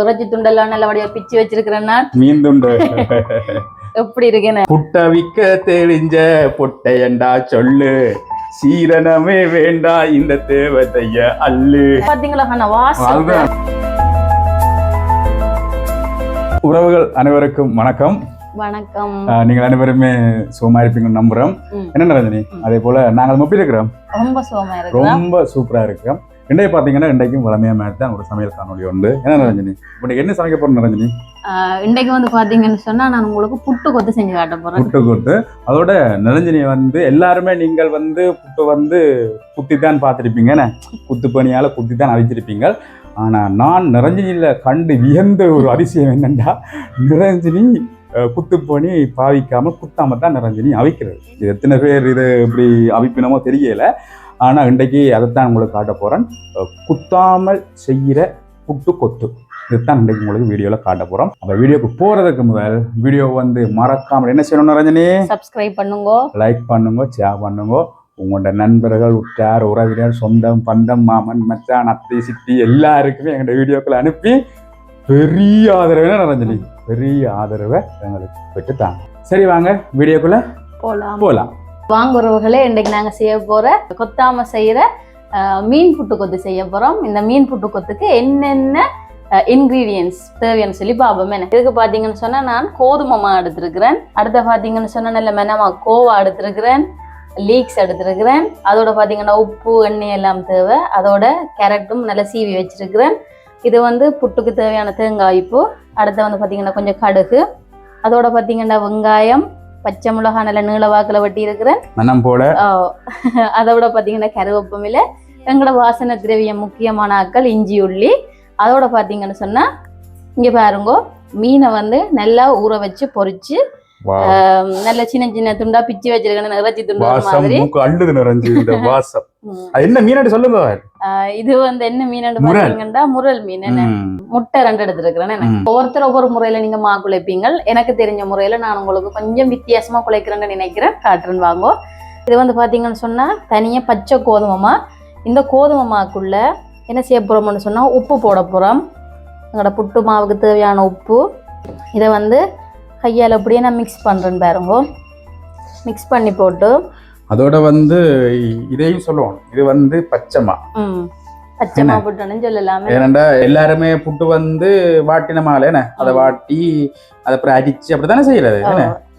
இறைச்சி துண்டெல்லாம் நல்லபடியா பிச்சு வச்சிருக்கிறேன் நான் மீன் துண்டு. எப்படி இருக்கேன்னு? புட்ட விக்க தெளிஞ்ச பொட்டையண்டா சொல்லு. சீரணமே வேண்டா இந்த தேவதைய அல்லு. பாத்தீங்களா வாசம். உறவுகள் அனைவருக்கும் வணக்கம். வணக்கம். நீங்கள் அனைவருமே சுகமா இருப்பீங்கன்னு நம்புறோம். என்ன ரஜினி அதே போல நாங்கள் மொப்பி இருக்கிறோம். ரொம்ப சுகமா ரொம்ப சூப்பரா இருக்கிறோம். இன்றைய பாத்தீங்கன்னா இன்றைக்கும் வளமையா மாதிரி தான். ஒரு சமையல் காணொலி உண்டு. என்ன ரஞ்சினி? இன்னைக்கு என்ன சமைக்க போறோம் ரஞ்சினி? ஆஹ் இன்றைக்கு வந்து பாத்தீங்கன்னு சொன்னா நான் உங்களுக்கு புட்டு கொத்து செஞ்சு காட்ட போறேன். புட்டு கூட்டு அதோட நிரஞ்சனி வந்து எல்லாருமே நீங்கள் வந்து புட்டு வந்து குத்தித்தான் பார்த்துருப்பீங்க என்ன? குத்து பணியால குத்தித்தான் அவிச்சிருப்பீங்க ஆனா நான் நிரஞ்சனியில கண்டு வியந்த ஒரு அதிசயம் என்னன்னா நிரஞ்சனி குத்துப்பணி பாவிக்காம குத்தாம தான் நிரஞ்சனி அவிக்கிறது. இது எத்தனை பேர் இது இப்படி அவிப்பினமோ தெரியல. ஆனா இன்றைக்கு அதைத்தான் உங்களுக்கு காட்ட அஹ், குத்தாமல் செய்கிற புட்டு கொத்து. இதுதான் இன்றைக்கு உங்களுக்கு வீடியோவில் காட்ட போகிறோம் அப்போ வீடியோக்கு போகிறதுக்கு முதல் வீடியோ வந்து மறக்காமல் என்ன செய்யணும் ரஞ்சனி? சப்ஸ்கிரைப் பண்ணுங்க. லைக் பண்ணுங்க ஷேர் பண்ணுங்க. உங்களோட நண்பர்கள் உற்றார் உறவினர் சொந்தம் பந்தம் மாமன் மச்சான் அத்தை சித்தி எல்லாருக்குமே எங்களோட வீடியோக்களை அனுப்பி பெரிய ஆதரவை ரஞ்சனி. பெரிய ஆதரவை எங்களுக்கு பெற்று தாங்க. சரி வாங்க வீடியோக்குள்ள போலாம். போகலாம் வாங்குறவர்களே இன்றைக்கு நாங்கள் செய்ய போகிற கொத்தாமல் செய்கிற மீன் புட்டு கொத்து செய்ய போகிறோம் இந்த மீன் புட்டு கொத்துக்கு என்னென்ன இன்க்ரீடியன்ஸ் தேவைன்னு சொல்லி பார்ப்போம் என்ன? இதுக்கு பார்த்தீங்கன்னு சொன்னால் நான் கோதுமை மா அடுத்த பார்த்தீங்கன்னு சொன்னால் நல்ல மெனமா கோவா எடுத்துருக்கிறேன். லீக்ஸ் எடுத்துருக்கிறேன். அதோட பார்த்தீங்கன்னா உப்பு எண்ணெய் எல்லாம் தேவை. அதோட கேரட்டும் நல்லா சீவி வச்சிருக்கிறேன். இது வந்து புட்டுக்கு தேவையான தேங்காய் அடுத்து வந்து பார்த்தீங்கன்னா கொஞ்சம் கடுகு. அதோட பார்த்தீங்கன்னா வெங்காயம் பச்சை மிளகாய் நல்ல நீள வாக்கில் வெட்டி இருக்கிறேன் மனம் போல அதை விட பார்த்தீங்கன்னா கருவேப்பமில்ல எங்களோட வாசனை திரவியம் முக்கியமான ஆட்கள் இஞ்சி உள்ளி. அதோட பார்த்தீங்கன்னு சொன்னா இங்க பாருங்க மீனை வந்து நல்லா ஊற வச்சு ஆஹ் நல்ல சின்ன சின்ன துண்டா பிச்சு வச்சிருக்கேன் இறைச்சி துண்டு வாசம் மாதிரி. மூக்கு அள்ளுது நிறைஞ்சு இந்த வாசம். என்ன மீனாடி சொல்லுங்க. இது வந்து என்ன மீன் முரல். பாத்தீங்கன்னா முரல் மீன் முட்டை ரெண்டு எடுத்துருக்கிறேன் என்ன ம். ஒவ்வொருத்தர் ஒவ்வொரு முறையில நீங்க மா குழைப்பீங்க எனக்கு தெரிஞ்ச முறையில நான் உங்களுக்கு கொஞ்சம் வித்தியாசமா குழைக்கிறேன்னு நினைக்கிறேன். காட்டுறேன் வாங்கோ. இது வந்து பாத்தீங்கன்னு சொன்னா தனியா பச்சை கோதுமைமா. இந்த கோதுமை மாக்குள்ள என்ன செய்ய போறோம்னு சொன்னா உப்பு போட போறோம். எங்களோட புட்டு மாவுக்கு தேவையான உப்பு. இதை வந்து கையால் அப்படியே நான் மிக்ஸ் பண்றேன் பாருங்க. மிக்ஸ் பண்ணி போட்டு. அதோட வந்து இதையும் சொல்லுவோம். இது வந்து பச்சைமா ம். பச்சை என்ன? மா புட்டுன்னு சொல்லலாமே. ஏனண்டா எல்லாருமே புட்டு வந்து வாட்டின மாலை என்ன? அதை. வாட்டி அதை அப்புறம் அடிச்சு அப்படித்தானே செய்யறது?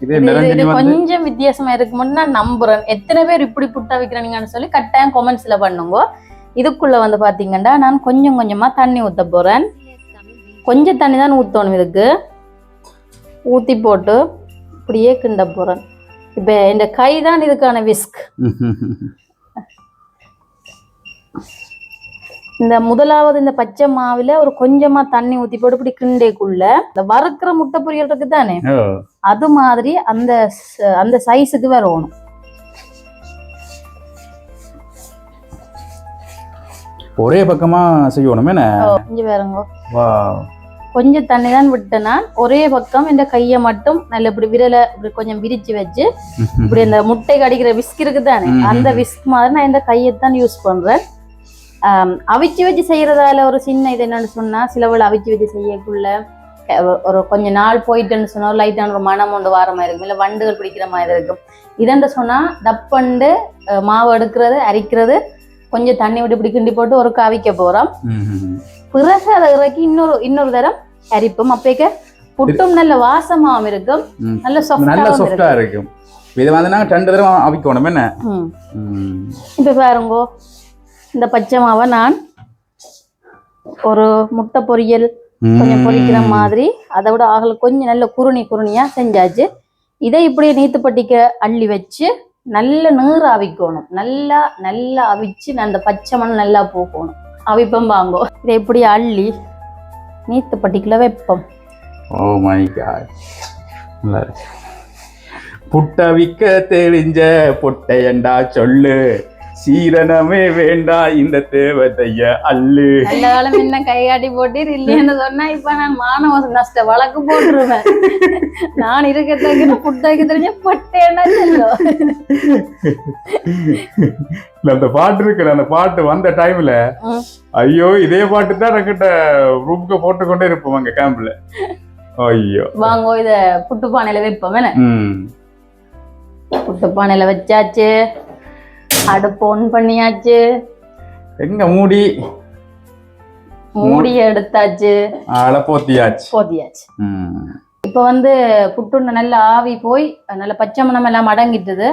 இது கொஞ்சம் வித்தியாசமா இருக்கும்னு நான் நம்புறேன். எத்தனை பேர் இப்படி புட்டா வைக்கிறீங்கன்னு சொல்லி கட்டாயம் கொமெண்ட்ஸ்ல பண்ணுங்க. இதுக்குள்ள வந்து பாத்தீங்கன்னா நான் கொஞ்சம் கொஞ்சமா தண்ணி ஊத்த போறேன். கொஞ்சம் தண்ணி தான் ஊத்தணும் இதுக்கு. ஊத்தி போட்டு இப்படியே கிண்ட போறேன். இப்ப இந்த கை தான் இதுக்கான விஸ்க் இந்த முதலாவது இந்த பச்சை மாவுல ஒரு கொஞ்சமா தண்ணி ஊத்தி போட்டு இப்படி கிண்டேக்குள்ள இந்த வறுக்கிற முட்டை பொரியல் இருக்கு தானே அது மாதிரி அந்த அந்த சைஸுக்கு வரணும். ஒரே பக்கமா செய்யணும் என்ன? இங்க பாருங்க. வா கொஞ்சம் தண்ணி தான் விட்டேன்னா ஒரே பக்கம் இந்த கையை மட்டும் நல்ல இப்படி விரலை இப்படி கொஞ்சம் விரிச்சு வச்சு இப்படி இந்த முட்டை கடிக்கிற விஸ்க் இருக்கு தானே ம். அந்த விஸ்க் மாதிரி நான் இந்த கையை தான் யூஸ் பண்றேன் அவிச்சு வச்சு செய்யறதால ஒரு சின்ன இது என்னன்னு சொன்னா சிலவள் அவிச்சு வச்சு செய்யக்குள்ள ஒரு கொஞ்ச நாள் போயிட்டுன்னு சொன்னா லைட்டான ஒரு மனம் ஒன்று வார மாதிரி இருக்கும் இல்லை வண்டுகள் பிடிக்கிற மாதிரி இருக்கும் இதென்று சொன்னா டப்பண்டு அஹ், மாவு எடுக்கிறது அரிக்கிறது கொஞ்சம் தண்ணி விட்டு இப்படி கிண்டி போட்டு ஒரு அவிக்க போறோம். பிறகு அதை இறக்கி இன்னொரு இன்னொரு தரம் அரிப்போம். அப்பேக்க புட்டும் நல்ல வாசமாவும் இருக்கும். நல்ல சாஃப்டா இருக்கும். இது வந்து நாங்க ரெண்டு தடவை அவிக்கணும். என்ன. இப்ப பாருங்கோ. இந்த பச்சை மாவை நான் ஒரு முட்டை பொரியல் கொஞ்சம் பொரிக்கிற. மாதிரி அதை விட ஆகல கொஞ்சம் நல்ல குருணி குருணியா செஞ்சாச்சு. இதை இப்படியே நீத்துப்பட்டிக்க அள்ளி வச்சு நல்ல நீர் அவிக்கணும். நல்லா நல்லா அவிச்சு அந்த பச்சை மண் நல்லா போகணும். அவிப்பம் வாங்கோ இதை இப்படி அள்ளி நீத்துப்பட்டிக்குள்ள வைப்போம்? ஓ மை காட் நல்லா புட்டை புட்ட விக்க பொட்டையண்டா சொல்லு. சீரணமே வேண்டா இந்த தேவதைய அல்லு. நல்ல காலம் என்ன கைகாட்டி போட்டு இல்லைன்னு சொன்னா இப்ப நான் மானவ நஷ்ட வழக்கு போட்டுருவேன். நான் இருக்கத்தக்க புட்டாக்கி தெரிஞ்ச பட்டேன்னா அந்த பாட்டு இருக்கு அந்த பாட்டு வந்த டைம்ல. ஐயோ இதே பாட்டு தான் என்கிட்ட ரூமுக்கு போட்டுக்கொண்டே இருப்போம் அங்க கேம்ப்ல ஐயோ. வாங்கோ இத புட்டு பானையில வைப்போம் புட்டு பானையில வச்சாச்சு. அடுப்பு ஒன் பண்ணியாச்சு. எங்க மூடி? மூடி எடுத்தாச்சு. ஆள போத்தியாச்சு. போதியாச்சு ம். இப்ப வந்து புட்டுன்னு நல்லா ஆவி போய் நல்ல பச்சை மணம் எல்லாம் அடங்கிட்டுது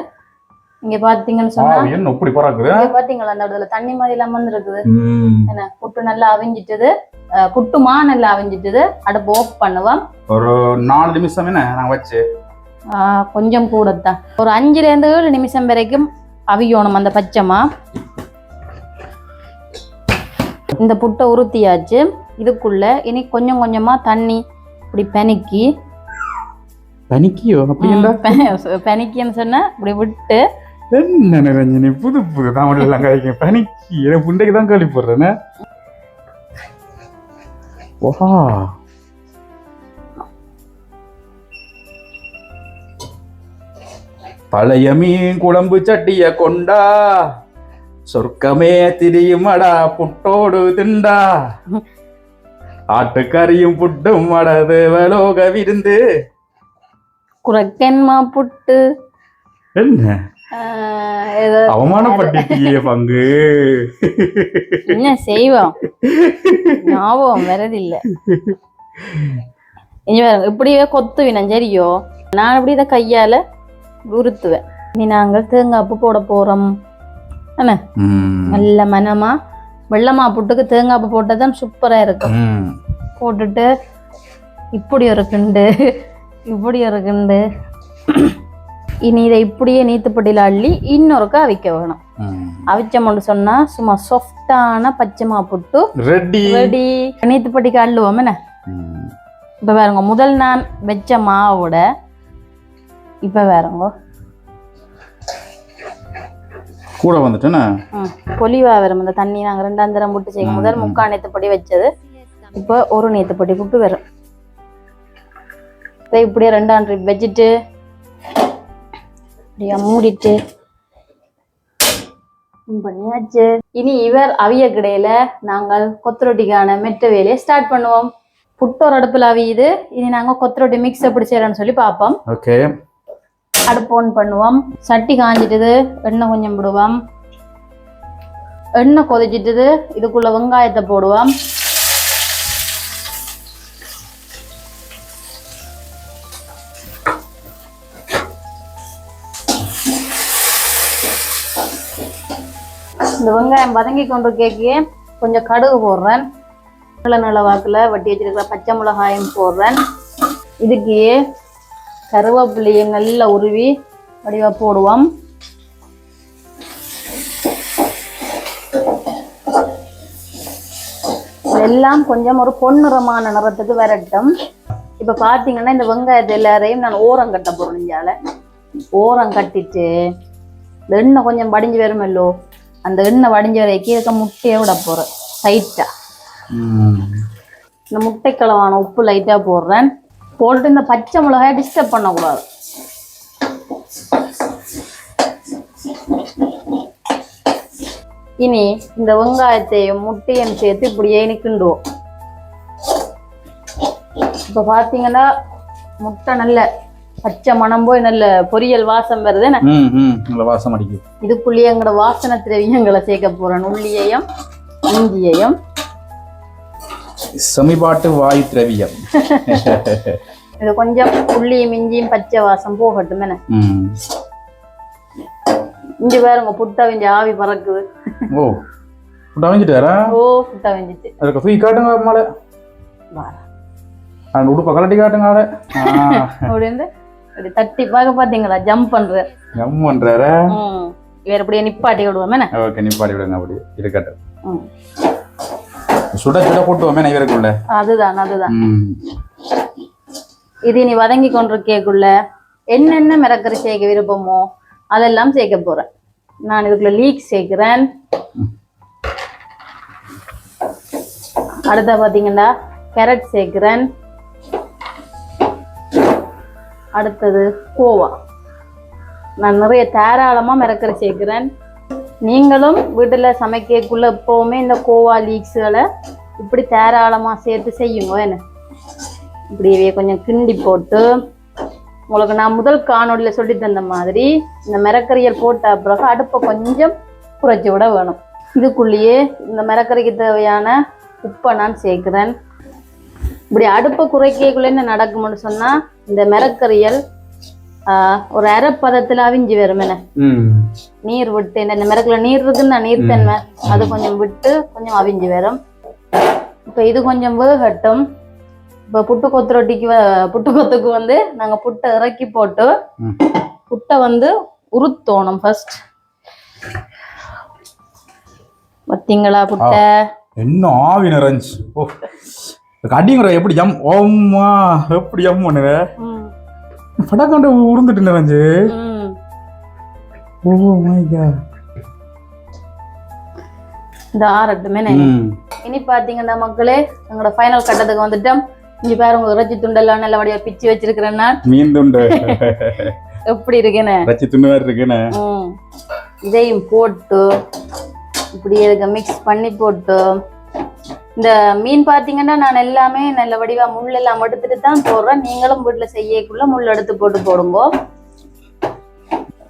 இங்க பாத்தீங்கன்னு சொன்னா இப்படி பறக்குது? பாத்தீங்களா அந்த இடத்துல தண்ணி மாதிரி எல்லாம் வந்து இருக்குது ம். என்ன புட்டு நல்லா அவிஞ்சிட்டது. அஹ் புட்டுமா நல்லா அவிஞ்சிட்டது. அடுப்பு ஆஃப் பண்ணுவோம். ஒரு நாலு நிமிஷம் என்ன நான் வச்சு? கொஞ்சம் கூடத்தான். ஒரு அஞ்சுல இருந்து ஏழு நிமிஷம் வரைக்கும் அவியணும் அந்த பச்சைமா இந்த புட்டை உருத்தியாச்சு இதுக்குள்ள இனி கொஞ்சம் கொஞ்சமா தண்ணி இப்படி பெனக்கி. பனிக்கியோ? பெனக்கின்னு சொன்னா இப்படி விட்டு. என்ன நிரஞ்சனி புது புது தமிழ் எல்லாம் கிடைக்கும் பனிக்கி. எனக்கு புண்டைக்கு தான் கேள்வி போடுறேன்னு பழைய மீன் குழம்பு சட்டிய கொண்டா. சொர்க்கமே திரியுமடா புட்டோடு திண்டா ஆட்டுக்கறியும் புட்டும் அட தேவலோக விருந்து. குரக்கன்மா புட்டு. என்ன? அவமானப்பட்டியே பங்கு. என்ன செய்வோம்? ஞாபகம் வரதில்ல இப்படியே கொத்துவினேன் சரியோ? நான் இப்படி இதை கையால உருத்துவேன். இனி நாங்கள் தேங்காய் பூ போட போறோம். என்ன. நல்ல மனமா வெள்ளமா புட்டுக்கு தேங்காய் பூ போட்டால் தான் சூப்பரா இருக்கும். போட்டுட்டு இப்படி ஒரு கிண்டு இப்படி ஒரு கிண்டு. இனி இதை இப்படியே நீத்துப்பட்டியில் அள்ளி இன்னொருக்கா அவிக்க வேணும். அவிச்சோம்னு சொன்னா சும்மா சாஃப்டான பச்சைமா புட்டு. ரெடி. ரெடி. நீத்துப்பட்டிக்கு அள்ளுவோம் என்ன. இப்போ பாருங்க முதல் நான் வச்ச மாவோட இப்போ பாருங்க கூட வந்துட்டேனா? ம் பொலிவா வரும் இந்த தண்ணி நாங்கள் ரெண்டாம் தரம் புட்டு செய்யும். முதல் ம். முக்கால் நீத்துப்படி வச்சது. இப்போ ஒரு நீத்துப்படி புட்டு வரும் இதை இப்படியே ரெண்டாம் ட்ரிப் வச்சுட்டு இப்படியே மூடிட்டு பண்ணியாச்சு. இனி இவர் அவிய கிடையில நாங்கள் கொத்தரொட்டிக்கான மெட்ட வேலையை ஸ்டார்ட் பண்ணுவோம். புட்டு ஒரு அடுப்பில் அவியுது. இனி நாங்கள் கொத்தரொட்டி மிக்ஸ் எப்படி செய்யறோம்னு சொல்லி பார்ப்போம். ஓகே அடுப்பு ஆன் பண்ணுவோம். சட்டி காஞ்சிட்டுது எண்ணெய் கொஞ்சம் விடுவோம் எண்ணெய் கொதிச்சிட்டுது இதுக்குள்ள வெங்காயத்தை போடுவோம். இந்த வெங்காயம் வதங்கி கொண்டு கேக்கியே கொஞ்சம் கடுகு போடுறேன். நல்ல நல்ல வாக்கில் வட்டி வச்சிருக்கிற பச்சை மிளகாயும் போடுறேன். இதுக்கு கருவேப்பிலையும் நல்லா உருவி வடிவா போடுவோம். எல்லாம் கொஞ்சம் ஒரு பொன்னிறமான நிறத்துக்கு வரட்டும். இப்ப பாத்தீங்கன்னா இந்த வெங்காயத்தை எல்லாரையும் நான் ஓரம் கட்ட போறேன் இஞ்சால ஓரம் கட்டிட்டு எண்ணெய் கொஞ்சம் வடிஞ்சு வருமல்லோ அந்த எண்ணெய் வடிஞ்ச வரைக்கும் இருக்க முட்டையை விட போறேன் டைட்டா ம். இந்த முட்டைக்கிழவான உப்பு லைட்டா போடுறேன். போட்டுட்டு இந்த பச்சை மிளகாயை டிஸ்டர்ப் பண்ணக்கூடாது. இனி இந்த வெங்காயத்தையும் முட்டையும் சேர்த்து இப்படியே கிண்டுவோம். இப்ப பாத்தீங்கன்னா முட்டை நல்ல பச்சை மணம் போய் நல்ல பொரியல் வாசம் வருது நல்ல வாசம் அடிக்குது. இதுக்குள்ளேயே எங்களோட வாசனை திரவியங்களை சேர்க்க போறேன். உள்ளியையும் இஞ்சியையும் சமிபாட்டு வாயு திரவியம். இது கொஞ்சம் உள்ளியும் இஞ்சியும் பச்சை வாசம் போகட்டும் என்ன. இஞ்சி பாருங்க புட்டை வெஞ்சு ஆவி பறக்குது. ஓ டவஞ்சிட்டாரா ஓ புட்டை வெஞ்சிட்டு. அதுக்கு தூக்கி காட்டுங்க மலை. அந்த உடுப்பை கலட்டி காட்டுங்க ஆளை. அப்படின்னு இப்படி தட்டி பார்க்க பாத்தீங்களா ஜம்ப் பண்ற ஜம் பண்றார? ம். இவர் இப்படியே நிப்பாட்டி விடுவோம் ஓகே நிப்பாடி விடுங்க அப்படி இருக்கட்டும். சுட சுட போட்டுவோமே நான் இவருக்குள்ள அதுதான். அதுதான். இது நீ வதங்கி கொண்டிருக்கேக்குள்ள என்னென்ன மிரக்கறி சேர்க்க விருப்பமோ அதெல்லாம் சேர்க்க போறேன். நான் இதுக்குள்ள லீக் சேர்க்கிறேன். அடுத்த பார்த்தீங்கன்னா கேரட் சேர்க்கிறேன். அடுத்தது கோவா. நான் நிறைய தாராளமாக மிரக்கரை சேர்க்கிறேன். நீங்களும் வீட்டில் சமைக்கக்குள்ளே எப்போவுமே இந்த கோவா லீக்ஸுகளை இப்படி தாராளமாக சேர்த்து செய்யுங்க. என்ன இப்படியே கொஞ்சம் கிண்டி போட்டு உங்களுக்கு நான் முதல் காணொலியில் சொல்லி தந்த மாதிரி இந்த மிரக்கறியல் போட்ட பிறகு அடுப்பை கொஞ்சம் குறைச்சி விட வேணும். இதுக்குள்ளேயே இந்த மிரக்கறிக்கு தேவையான உப்பை நான் சேர்க்குறேன். இப்படி அடுப்பை குறைக்கக்குள்ளே என்ன நடக்கும்னு சொன்னால் இந்த மிரக்கறியல் ஒரு அரைப்பதத்தில் அவிஞ்சு வரும் என்ன நீர் விட்டு இந்த மிரக்கல நீர் இருக்குன்னா நீர்த்தன்மை அது கொஞ்சம் விட்டு கொஞ்சம் அவிஞ்சு வரும். இப்போ இது கொஞ்சம் வேகட்டும். இப்போ புட்டு கொத்து ரொட்டிக்கு புட்டு கொத்துக்கு வந்து நாங்கள் புட்டை இறக்கி போட்டு. புட்டை வந்து உருத்தோணும் ஃபர்ஸ்ட் பார்த்தீங்களா புட்டை? என்ன ஆவி நிறைஞ்சு. ஓ கடிங்கிற எப்படி ஜம் ஓம்மா எப்படி ஜம் பண்ணுற ம். படக்காண்ட உருந்துட்டு நிறைஞ்சு ஓ மை காட் இந்த ஆறட்டுமே ம். இனி பார்த்தீங்கன்னா மக்களே எங்களோட ஃபைனல் கட்டத்துக்கு வந்துட்டோம். இங்க பாருங்க இறைச்சி துண்டெல்லாம் நல்லபடியா பிச்சு வச்சிருக்கிறேன் நான். மீன் துண்டு. எப்படி இருக்கேன்னு? ரச்சி துண்டு வேறு இருக்குன்னு. ம். இதையும் போட்டு இப்படி இருக்க மிக்ஸ் பண்ணி போட்டு இந்த மீன் பார்த்தீங்கன்னா நான் எல்லாமே நல்ல வடிவா முள் எல்லாம் எடுத்துட்டு தான் போடுறேன். நீங்களும் வீட்டுல செய்யக்குள்ள முள் எடுத்து போட்டு போடுங்க.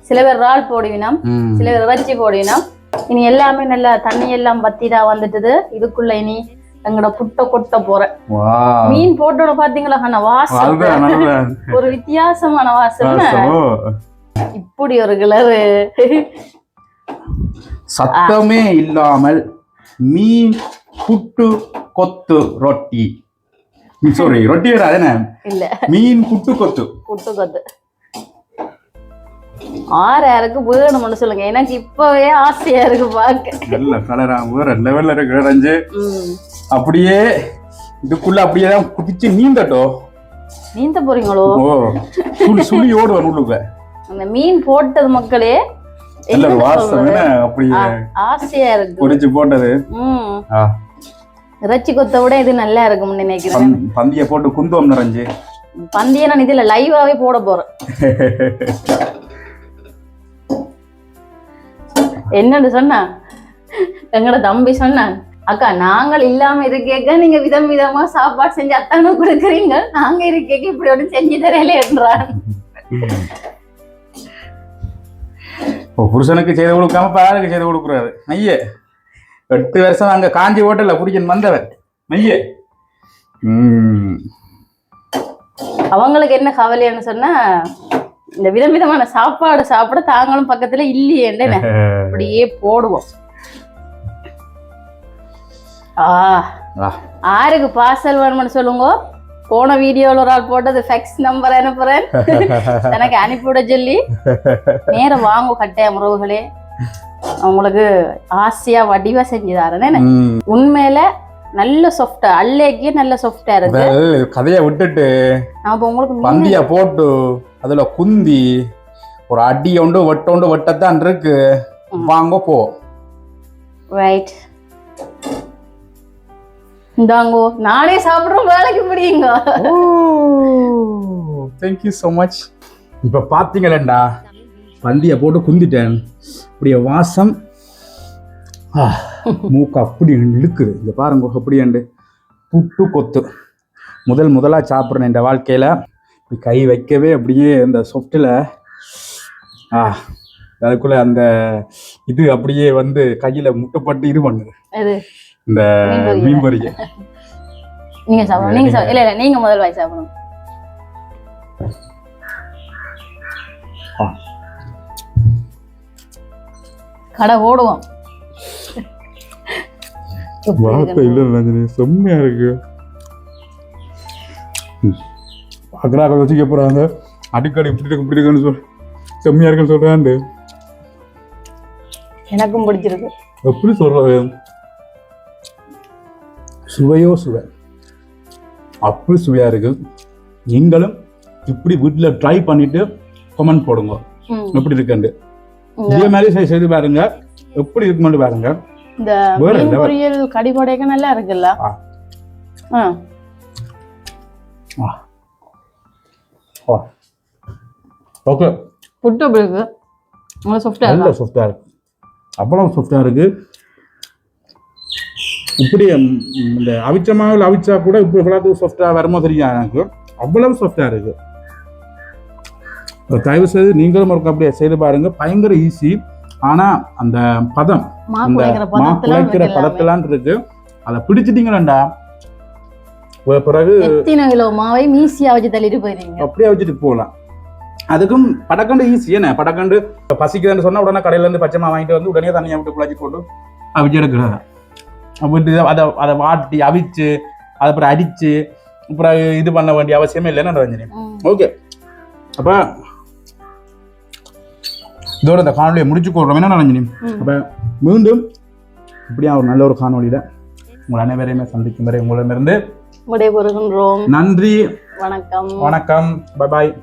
சில பேர் இறால் போடுவினம். சில பேர் இறைச்சி போடுவினம். இனி எல்லாமே நல்லா தண்ணி எல்லாம் வத்திதா வந்துட்டுது. இதுக்குள்ள இனி எங்களோட புட்டை கொட்ட போறேன். மீன் போட்டோட பாத்தீங்களா வாசம் ஒரு வித்தியாசமான வாசம். இப்படி ஒரு கிளறு. சத்தமே இல்லாமல் மீன் புட்டு கொத்து ரொட்டி சாரி ரொட்டி வேற அதானே இல்ல மீன் புட்டு கொத்து புட்டு கொத்து ஆறு யாருக்கு வேணும்னு சொல்லுங்க எனக்கு இப்பவே ஆசையா இருக்கு பார்க்க நல்ல கலரா வேற லெவல்ல இருக்கு ம். அப்படியே இதுக்குள்ள அப்படியே தான் குதிச்சு நீந்தட்டும் நீந்த போறீங்களோ ஓ சுழி சுழி ஓடுவேன் உள்ளுக்க அந்த மீன் போட்டது மக்களே என்ன வாசம் அப்படியே ஆசையா இருக்கு பொரிச்சு போட்டது ம் ஆ, இறைச்சி கொத்தை விட இது நல்லா இருக்கும்னு நினைக்கிறேன் பந்- பந்திய போட்டு குந்தோம் நிறைஞ்சு. பந்திய நான் இதுல லைவாவே போட போறேன். என்னன்னு சொன்னா? எங்கட தம்பி சொன்னான் அக்கா நாங்கள் இல்லாம இருக்கேக்க நீங்க விதம் விதமா சாப்பாடு செஞ்சு அத்தானு கொடுக்குறீங்க. நாங்க இருக்கேக்க இப்படி ஒன்று செஞ்சு தரல என்றான். புருஷனுக்கு செய்து கொடுக்காம பாருக்கு செய்து கொடுக்குறாரு. ஐயே. எட்டு வருஷம் அங்க காஞ்சி ஓட்டல புடிக்கன் வந்தவன் ஐயே ம். அவங்களுக்கு என்ன கவலைன்னு சொன்னா இந்த விதம் விதமான சாப்பாடு சாப்பிட தாங்களும் பக்கத்துல இல்லையேன்னு அப்படியே போடுவோம். ஆருக்கு பார்சல் வேணும்னு சொல்லுங்க. போன வீடியோல ஒரு ஆள் போட்டது ஃபெக்ஸ் நம்பர் அனுப்புறேன். எனக்கு அனுப்பிவிட சொல்லி. நேரம் வாங்க கட்டாயம் உறவுகளே. உங்களுக்கு ஆசையா வடிவா செஞ்சு தரேன். உண்மையில நல்ல சாஃப்டா அல்லேக்கே நல்ல சாஃப்டா இருக்கு. கதையை விட்டுட்டு இப்ப உங்களுக்கு பந்திய போட்டு அதுல குந்தி ஒரு அடி உண்டு வெட்ட உண்டு வெட்டத்தான் இருக்கு. வாங்க போ. ரைட் இந்தாங்கோ நானே சாப்பிடுறோம் வேலைக்கு பிடிங்க தேங்க்யூ ஸோ மச் இப்போ பார்த்தீங்களேண்டா பந்தியை போட்டு குந்திட்டேன். அப்படியே வாசம். மூக்கு அப்படி இழுக்குது. இங்கே பாருங்க அப்படியாண்டு புட்டு கொத்து. முதல் முதலாக சாப்பிட்றேன் இந்த வாழ்க்கையில். இப்படி கை வைக்கவே அப்படியே இந்த சொஃப்டில் ஆ அதுக்குள்ளே அந்த இது அப்படியே வந்து கையில் முட்டைப்பட்டு இது பண்ணுது. இந்த மீன் பொரிக்க நீங்க சாப்பிடணும். நீங்க இல்ல இல்ல நீங்க முதல் வாய் சாப்பிடணும். ஆ. கடை ஓடுவோம். வார்த்தை? இல்லை ரஞ்சனி. செம்மையா இருக்கு. அக்கடாக்க வச்சுக்க போறாங்க. அடிக்கடி இப்படி இருக்கு இப்படி இருக்குன்னு சொல் செம்மையா இருக்குன்னு சொல்றாண்டு எனக்கும் பிடிச்சிருக்கு. எப்படி சொல்றது? சுவையோ சுவை. அப்படி சுவையா இருக்கு. நீங்களும் இப்படி வீட்டில் ட்ரை பண்ணிட்டு கமெண்ட் போடுங்க. எப்படி இருக்குண்டு இதே மாதிரி செய்- செய்து பாருங்க. எப்படி இருக்குமென்னு பாருங்க. இந்த மீன். பொரியல் கடிபடைக்க நல்லா இருக்குல்ல? ஓகே. புட்டு அப்படி இருக்கு? நல்லா சாஃப்டா நல்ல இருக்கா சாஃப்டாக இருக்கு. அவ்வளவு சாஃப்டாக இருக்கு. இப்படி இந்த அவிச்ச மாவில் அவிச்சா கூட இப்போ இவ்வளவு சாஃப்டாக வருமோ தெரியும் எனக்கு. அவ்வளவு சாஃப்டாக இருக்கு. ஒரு தயவு செய்து நீங்களும் ஒரு அப்படியே செய்து பாருங்க. பயங்கர ஈஸி ஆனா அந்த பதம் அந்த மா குழைக்கிற பதத்தெல்லாம் இருக்கு. அதை பிடிச்சிட்டீங்களா பிறகு கிலோ மாவை மீசியா வச்சு தள்ளிட்டு போயிருங்க அப்படியே வச்சுட்டு போகலாம். அதுக்கும் படக்கண்டு ஈஸி என்ன? படக்கண்டு பசிக்குதுன்னு சொன்னா உடனே கடையில இருந்து பச்சை மாவு வாங்கிட்டு வந்து உடனே தண்ணியை விட்டு குழச்சி போட்டு அவிச்சு எடுக்கிறது அப்படி அதை அதை வாட்டி அவிச்சு அதை அப்புறம் அடிச்சு அப்புறம் இது பண்ண வேண்டிய அவசியமே இல்லைன்னு ரஞ்சனி. ஓகே. அப்ப இதோட இந்த காணொலியை முடிச்சு கொள்றோம் என்ன ம். அப்ப மீண்டும் இப்படியா ஒரு நல்ல ஒரு காணொலியில உங்கள் அனைவரையுமே சந்திக்கும் வரை உங்களிடமிருந்து விடைபெறுகின்றோம். நன்றி. வணக்கம். வணக்கம். பாய்